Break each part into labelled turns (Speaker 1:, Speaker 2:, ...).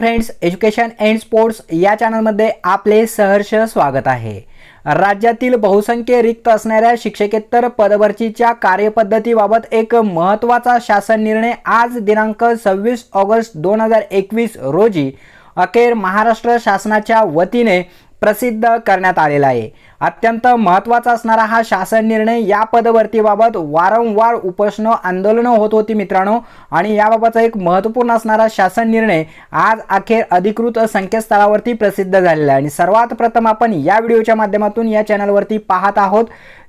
Speaker 1: Friends education and sports या चॅनलमध्ये आपले सहर्ष स्वागत आहे. राज्यातील बहुसंख्य रिक्त असणाऱ्या शिक्षकेतर पदभरतीच्या कार्यपद्धतीबाबत एक महत्त्वाचा शासन निर्णय आज दिनांक सव्वीस ऑगस्ट दोन हजार एकवीस रोजी अखेर महाराष्ट्र शासनाच्या वतीने प्रसिद्ध करण्यात आलेला आहे. अत्यंत महत्त्वाचा असणारा हा शासन निर्णय या पदभरतीबाबत वारंवार उपोषणं आंदोलनं होत होती मित्रांनो. आणि याबाबतचा एक महत्त्वपूर्ण असणारा शासन निर्णय आज अखेर अधिकृत संकेतस्थळावरती प्रसिद्ध झालेला आहे. आणि सर्वात प्रथम आपण या व्हिडिओच्या माध्यमातून या चॅनलवरती पाहत आहोत.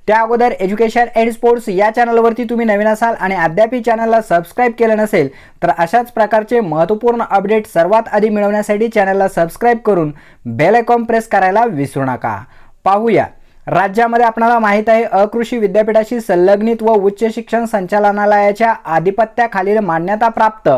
Speaker 1: त्या अगोदर एज्युकेशन अँड स्पोर्ट्स या चॅनलवरती तुम्ही नवीन असाल आणि अद्याप चॅनलला सबस्क्राईब केलं नसेल तर अशाच प्रकारचे महत्त्वपूर्ण अपडेट सर्वात आधी मिळवण्यासाठी चॅनलला सबस्क्राईब करून बेल आयकॉन प्रेस करायला विसरू नका. पाहूया. राज्यामध्ये आपणाला माहीत आहे अकृषी विद्यापीठाशी संलग्नित व उच्च शिक्षण संचालनालयाच्या आधिपत्याखालील मान्यताप्राप्त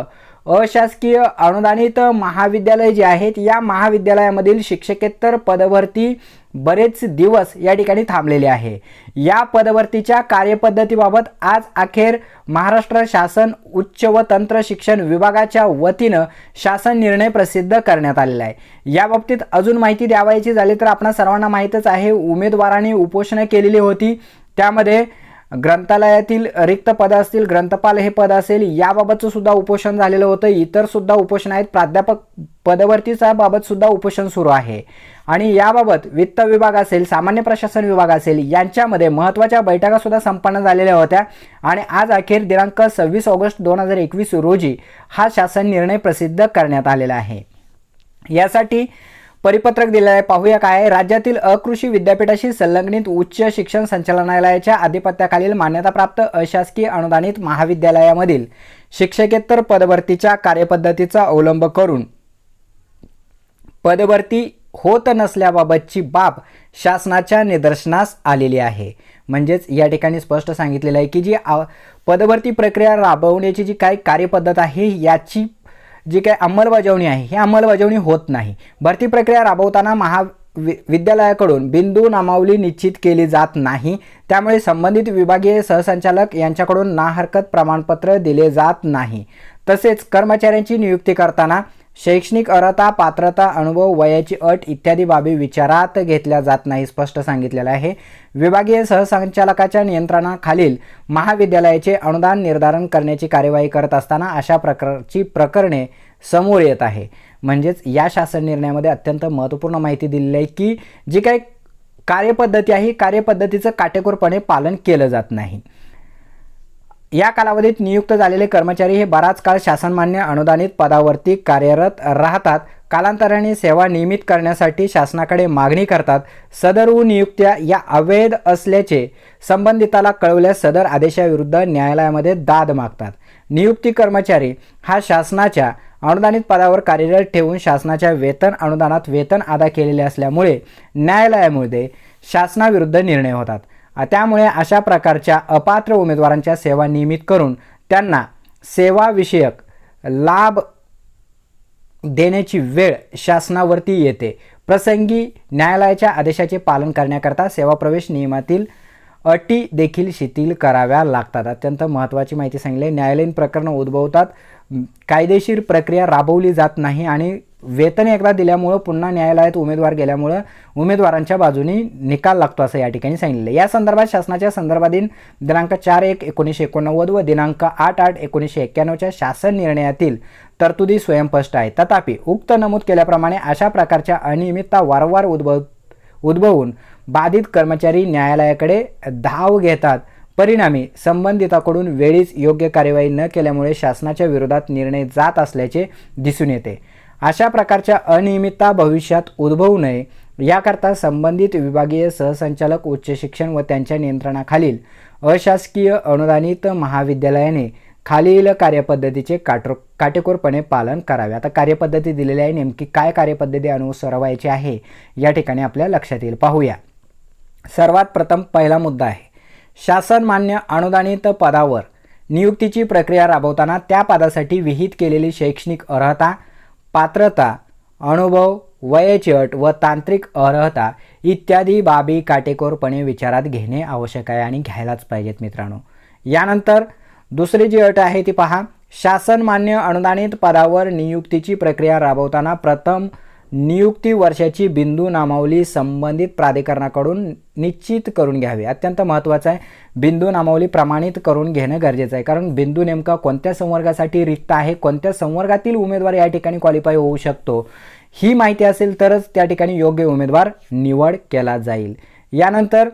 Speaker 1: अशासकीय अनुदानित महाविद्यालय जे आहेत या महाविद्यालयामधील शिक्षकेतर पदभरती बरेच दिवस या ठिकाणी थांबलेले आहे. या पदभरतीच्या कार्यपद्धतीबाबत आज अखेर महाराष्ट्र शासन उच्च व तंत्र शिक्षण विभागाच्या वतीनं शासन निर्णय प्रसिद्ध करण्यात आलेला आहे. या बाबतीत अजून माहिती द्यावायची झाली तर आपणा सर्वांना माहीतच आहे उमेदवारांनी उपोषणं केलेली होती. त्यामध्ये ग्रंथालयातील रिक्त पदं असतील ग्रंथपाल हे पद असेल याबाबतचं सुद्धा उपोषण झालेलं होतं. इतर सुद्धा उपोषण आहेत. प्राध्यापक पदवर्तीचा बाबत सुद्धा उपोषण सुरू आहे. आणि याबाबत वित्त विभाग असेल सामान्य प्रशासन विभाग असेल यांच्यामध्ये महत्त्वाच्या बैठका सुद्धा संपन्न झालेल्या होत्या. आणि आज अखेर दिनांक सव्वीस ऑगस्ट दोन हजार एकवीस रोजी हा शासन निर्णय प्रसिद्ध करण्यात आलेला आहे. यासाठी परिपत्रक दिलेलं आहे. पाहूया काय राज्यातील अकृषी विद्यापीठाशी संलग्नित उच्च शिक्षण संचालनालयाच्या आधिपत्याखालील मान्यताप्राप्त अशासकीय अनुदानित महाविद्यालयामधील शिक्षकेतर पदभरतीच्या कार्यपद्धतीचा अवलंब करून पदभरती होत नसल्याबाबतची बाब शासनाच्या निदर्शनास आलेली आहे. म्हणजेच या ठिकाणी स्पष्ट सांगितलेलं आहे की जी आ- पदभरती प्रक्रिया राबवण्याची जी काही कार्यपद्धत आहे याची जी काय अंमलबजावणी आहे ही अंमलबजावणी होत नाही. भरती प्रक्रिया राबवताना महा वि विद्यालयाकडून बिंदू नामावली निश्चित केली जात नाही. त्यामुळे संबंधित विभागीय सहसंचालक यांच्याकडून ना हरकत प्रमाणपत्र दिले जात नाही. तसेच कर्मचाऱ्यांची नियुक्ती करताना शैक्षणिक अर्हता पात्रता अनुभव वयाची अट इत्यादी बाबी विचारात घेतल्या जात नाही स्पष्ट सांगितलेलं आहे. विभागीय सहसंचालकाच्या नियंत्रणाखालील महाविद्यालयाचे अनुदान निर्धारण करण्याची कार्यवाही करत असताना अशा प्रकारची प्रकरणे समोर येत आहे. म्हणजेच या शासन निर्णयामध्ये अत्यंत महत्त्वपूर्ण माहिती दिलेली आहे की जी काही कार्यपद्धती आहे कार्यपद्धतीचं काटेकोरपणे पालन केलं जात नाही. या कालावधीत नियुक्त झालेले कर्मचारी हे बराच काळ शासनमान्य अनुदानित पदावरती कार्यरत राहतात. कालांतराने सेवा नियमित करण्यासाठी शासनाकडे मागणी करतात. सदर नियुक्त्या या अवैध असल्याचे संबंधिताला कळवल्यास सदर आदेशाविरुद्ध न्यायालयामध्ये दाद मागतात. नियुक्ती कर्मचारी हा शासनाच्या अनुदानित पदावर कार्यरत ठेवून शासनाच्या वेतन अनुदानात वेतन अदा केलेले असल्यामुळे न्यायालयामध्ये शासनाविरुद्ध निर्णय होतात. त्यामुळे अशा प्रकारच्या अपात्र उमेदवारांच्या सेवा नियमित करून त्यांना सेवाविषयक लाभ देण्याची वेळ शासनावरती येते. प्रसंगी न्यायालयाच्या आदेशाचे पालन करण्याकरता सेवा प्रवेश नियमातील अटी देखील शिथिल कराव्या लागतात. अत्यंत महत्त्वाची माहिती सांगली न्यायालयीन प्रकरणं उद्भवतात. कायदेशीर प्रक्रिया राबवली जात नाही आणि वेतन एकदा दिल्यामुळं पुन्हा न्यायालयात उमेदवार गेल्यामुळं उमेदवारांच्या बाजूनी निकाल लागतो असं या ठिकाणी सांगितलं या संदर्भात शासनाच्या संदर्भाधीन दिनांक चार एक एकोणीसशे एकोणनव्वद व दिनांक आठ आठ एकोणीसशे एक्क्याण्णवच्या शासन निर्णयातील तरतुदी स्वयंस्पष्ट आहे तथापि उक्त नमूद केल्याप्रमाणे अशा प्रकारच्या अनियमितता वारंवार उद्भव उद्भवून बाधित कर्मचारी न्यायालयाकडे धाव घेतात. परिणामी संबंधिताकडून वेळीच योग्य कार्यवाही न केल्यामुळे शासनाच्या विरोधात निर्णय जात असल्याचे दिसून येते. अशा प्रकारच्या अनियमितता भविष्यात उद्भवू नये याकरता संबंधित विभागीय सहसंचालक उच्च शिक्षण व त्यांच्या नियंत्रणाखालील अशासकीय अनुदानित महाविद्यालयाने खालील कार्यपद्धतीचे काटो काटेकोरपणे पालन करावे. आता कार्यपद्धती दिलेली आहे नेमकी काय कार्यपद्धती अनुसरवायची आहे या ठिकाणी आपल्या लक्षात येईल. पाहूया. सर्वात प्रथम पहिला मुद्दा आहे. शासन मान्य अनुदानित पदावर नियुक्तीची प्रक्रिया राबवताना त्या पदासाठी विहित केलेली शैक्षणिक अर्हता पात्रता अनुभव वयाची अट व तांत्रिक अर्हता इत्यादी बाबी काटेकोरपणे विचारात घेणे आवश्यक आहे आणि घ्यायलाच पाहिजेत मित्रांनो. यानंतर दुसरी जी अट आहे ती पहा. शासन मान्य अनुदानित पदावर नियुक्तीची प्रक्रिया राबवताना प्रथम नियुक्ती वर्षाची बिंदू नामावली संबंधित प्राधिकरणाकडून निश्चित करून घ्यावी. अत्यंत महत्त्वाचं आहे. बिंदू नामावली प्रमाणित करून घेणं गरजेचं आहे. कारण बिंदू नेमका कोणत्या संवर्गासाठी रिक्त आहे? कोणत्या संवर्गातील उमेदवार या ठिकाणी क्वालिफाय होऊ शकतो? ही माहिती असेल तरच त्या ठिकाणी योग्य उमेदवार निवड केला जाईल. यानंतर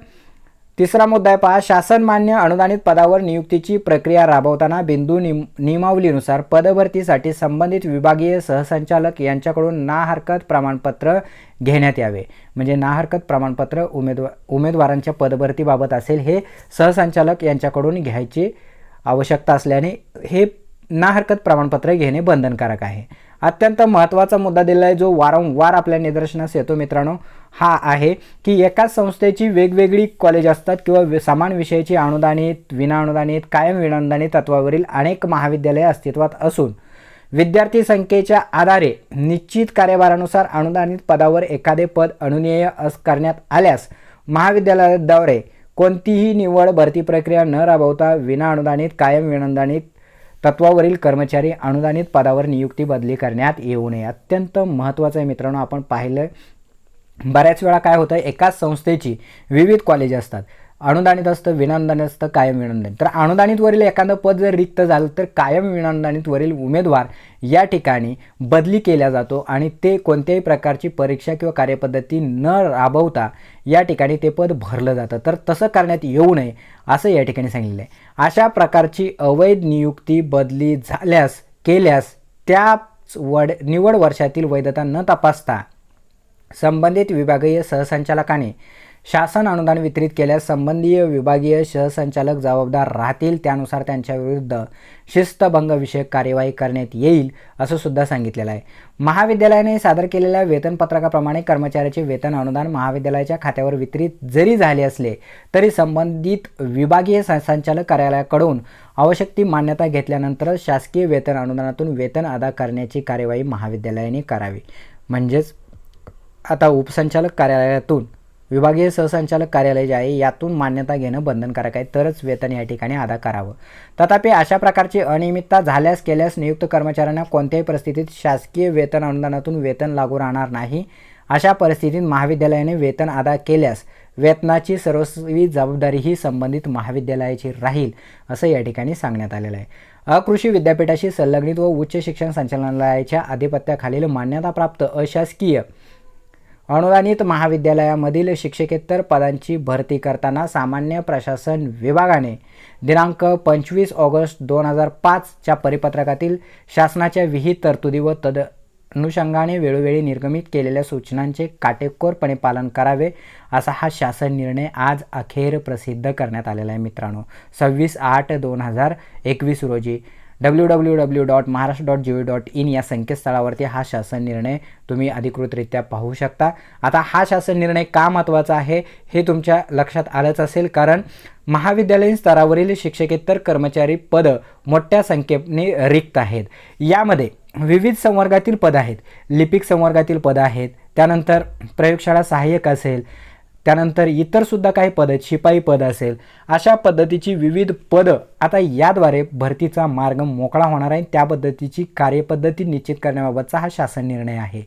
Speaker 1: तिसरा मुद्दा आहे पहा शासन मान्य अनुदानित पदावर नियुक्तीची प्रक्रिया राबवताना बिंदू निम नियमावलीनुसार पदभरतीसाठी संबंधित विभागीय सहसंचालक यांच्याकडून ना हरकत प्रमाणपत्र घेण्यात यावे. म्हणजे ना हरकत प्रमाणपत्र उमेदवार उमेदवारांच्या पदभरतीबाबत असेल हे सहसंचालक यांच्याकडून घ्यायची आवश्यकता असल्याने हे ना हरकत प्रमाणपत्र घेणे बंधनकारक आहे. अत्यंत महत्त्वाचा मुद्दा दिला आहे जो वारंवार आपल्या निदर्शनास येतो मित्रांनो. हा आहे की एकाच संस्थेची वेगवेगळी कॉलेज असतात किंवा समान विषयाची अनुदानित विनाअनुदानित कायम विनाअनुदानित तत्वावरील अनेक महाविद्यालये अस्तित्वात असून विद्यार्थी संख्येच्या आधारे निश्चित कार्यभारानुसार अनुदानित पदावर एखादे पद अनुनेय अस करण्यात आल्यास महाविद्यालयाद्वारे कोणतीही निवड भरती प्रक्रिया न राबवता विनाअनुदानित कायम विनाअनुदानित तत्वावरील कर्मचारी अनुदानित पदावर नियुक्ती बदली करण्यात येऊ नये. अत्यंत महत्त्वाचं आहे मित्रांनो आपण पाहिलं बऱ्याच वेळा काय होतं एकाच संस्थेची विविध कॉलेज असतात. अनुदानित असतं विनाअनुदानित असतं कायम विनाअनुदानित तर अनुदानितवरील एखादं पद जर रिक्त झालं तर कायम विनाअनुदानितवरील उमेदवार या ठिकाणी बदली केला जातो आणि ते कोणत्याही प्रकारची परीक्षा किंवा कार्यपद्धती न राबवता या ठिकाणी ते पद भरलं जातं. तर तसं करण्यात येऊ नये असं या ठिकाणी सांगितलं आहे. अशा प्रकारची अवैध नियुक्ती बदली झाल्यास केल्यास त्याच वड निवड वर्षातील वैधता न तपासता संबंधित विभागीय सहसंचालकाने शासन अनुदान वितरित केल्यास संबंधीय विभागीय सहसंचालक जबाबदार राहतील. त्यानुसार त्यांच्या विरुद्ध शिस्तभंगविषयक कार्यवाही करण्यात येईल असं सुद्धा सांगितलेलं आहे. महाविद्यालयाने सादर केलेल्या वेतनपत्रकाप्रमाणे कर्मचाऱ्याचे वेतन अनुदान महाविद्यालयाच्या खात्यावर वितरित जरी झाले असले तरी संबंधित विभागीय संचालक कार्यालयाकडून आवश्यक ती मान्यता घेतल्यानंतर शासकीय वेतन अनुदानातून वेतन अदा करण्याची कार्यवाही महाविद्यालयाने करावी. म्हणजेच आता उपसंचालक कार्यालयातून विभागीय सहसंचालक कार्यालय जे आहे यातून मान्यता घेणं बंधनकारक आहे. तरच वेतन या ठिकाणी अदा करावं. तथापि अशा प्रकारची अनियमितता झाल्यास केल्यास नियुक्त कर्मचाऱ्यांना कोणत्याही परिस्थितीत शासकीय वेतन अनुदानातून वेतन लागू राहणार नाही. अशा परिस्थितीत महाविद्यालयाने वेतन अदा केल्यास वेतनाची सर्वस्वी जबाबदारी ही संबंधित महाविद्यालयाची राहील असं या ठिकाणी सांगण्यात आलेलं आहे. अकृषी विद्यापीठाशी संलग्नित व उच्च शिक्षण संचालनालयाच्या आधिपत्याखालील मान्यताप्राप्त अशासकीय अनुदानित महाविद्यालयामधील शिक्षकेतर पदांची भरती करताना सामान्य प्रशासन विभागाने दिनांक पंचवीस ऑगस्ट दोन हजार पाचच्या परिपत्रकातील शासनाच्या विहित तरतुदी व तद अनुषंगाने वेळोवेळी निर्गमित केलेल्या सूचनांचे काटेकोरपणे पालन करावे असा हा शासन निर्णय आज अखेर प्रसिद्ध करण्यात आलेला आहे मित्रांनो. सव्वीस आठ दोन हजार एकवीस रोजी W W W dot Maharashtra dot G O dot IN या संकेतस्थळावरती हा शासन निर्णय तुम्ही अधिकृतरित्या पाहू शकता. आता हा शासन निर्णय का महत्त्वाचा आहे हे तुमच्या लक्षात आलंच असेल कारण महाविद्यालयीन स्तरावरील शिक्षकेतर कर्मचारी पदं मोठ्या संख्येने रिक्त आहेत. यामध्ये विविध संवर्गातील पदं आहेत. लिपिक संवर्गातील पदं आहेत. त्यानंतर प्रयोगशाळा सहाय्यक असेल. त्यानंतर इतर सुद्धा काही पद आहेत शिपाई पद असेल अशा पद्धतीची विविध पदं आता याद्वारे भरतीचा मार्ग मोकळा होणार आहे. त्या पद्धतीची कार्यपद्धती निश्चित करण्याबाबतचा हा शासन निर्णय आहे.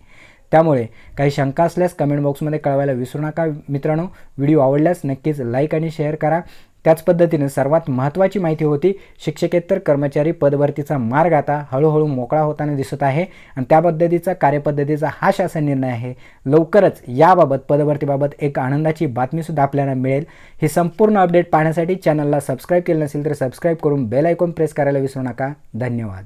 Speaker 1: त्यामुळे काही शंका असल्यास कमेंट बॉक्समध्ये कळवायला विसरू नका मित्रांनो. व्हिडिओ आवडल्यास नक्कीच लाईक आणि शेअर करा. त्याच पद्धतीने सर्वात महत्त्वाची माहिती होती शिक्षकेतर कर्मचारी पदभरतीचा मार्ग आता हळूहळू मोकळा होताना दिसत आहे आणि त्या पद्धतीचा कार्यपद्धतीचा हा शासन निर्णय आहे. लवकरच याबाबत पदभरतीबाबत एक आनंदाची बातमीसुद्धा आपल्याला मिळेल. ही संपूर्ण अपडेट पाहण्यासाठी चॅनलला सबस्क्राईब केलं नसेल तर सबस्क्राईब करून बेल आयकॉन प्रेस करायला विसरू नका. धन्यवाद.